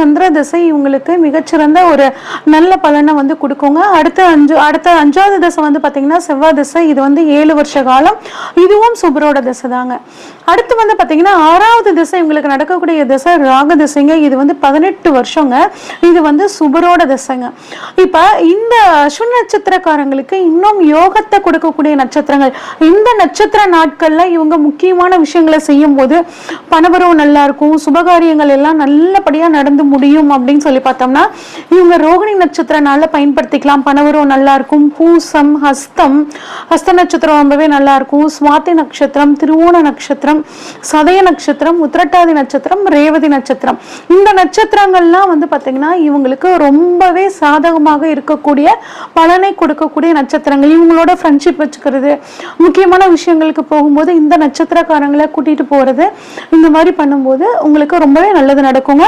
சந்திர திசை இவங்களுக்கு மிகச்சிறந்த ஒரு நல்ல பலனை வந்து கொடுக்குங்க. அடுத்த அஞ்சு அடுத்த அஞ்சாவது திசை வந்து பார்த்தீங்கன்னா செவ்வாய் திசை. இது வந்து ஏழு வருஷ காலம். இதுவும் சுபரோட திசை தாங்க. அடுத்து வந்து பார்த்தீங்கன்னா ஆறாவது திசை இவங்களுக்கு நடக்கக்கூடிய திசை ராக திசைங்க. இது வந்து பதினெட்டு வருஷங்க. இது வந்து சுபரோட திசைங்க. இப்போ இந்த அஸ்வின் நட்சத்திரக்காரங்களுக்கு இன்னும் யோகத்தை கொடுக்கக்கூடிய நட்சத்திரங்கள். இந்த நட்சத்திர நாட்கள்ல இவங்க முக்கியமான விஷயங்களை செய்யும் போது பணவரவு நல்லா இருக்கும். சுபகாரியங்கள் எல்லாம் நல்லபடியா நடந்து முடியும் அப்படின்னு சொல்லி பார்த்தோம்னா இவங்க ரோகிணி நட்சத்திர பயன்படுத்திக்கலாம். பணவரம் நல்லா இருக்கும் பூசம் ஹஸ்தம். ஹஸ்த நட்சத்திரம் ரொம்பவே நல்லா இருக்கும் சுவாதி நட்சத்திரம் திருவோண நட்சத்திரம் சதய நட்சத்திரம் உத்திரட்டாதி நட்சத்திரம் ரேவதி நட்சத்திரம். இந்த நட்சத்திரங்கள்லாம் வந்து பார்த்தீங்கன்னா இவங்களுக்கு ரொம்பவே சாதகமாக இருக்கக்கூடிய பலனை கொடுக்கக்கூடிய நட்சத்திரங்கள். இவங்களோட ஃப்ரெண்ட்ஷிப் வச்சுக்கிறது முக்கியமான விஷயங்களுக்கு போகும்போது இந்த நட்சத்திரக்காரங்களை கூட்டிகிட்டு போகிறது இந்த மாதிரி பண்ணும்போது உங்களுக்கு ரொம்பவே நல்லது நடக்குங்க.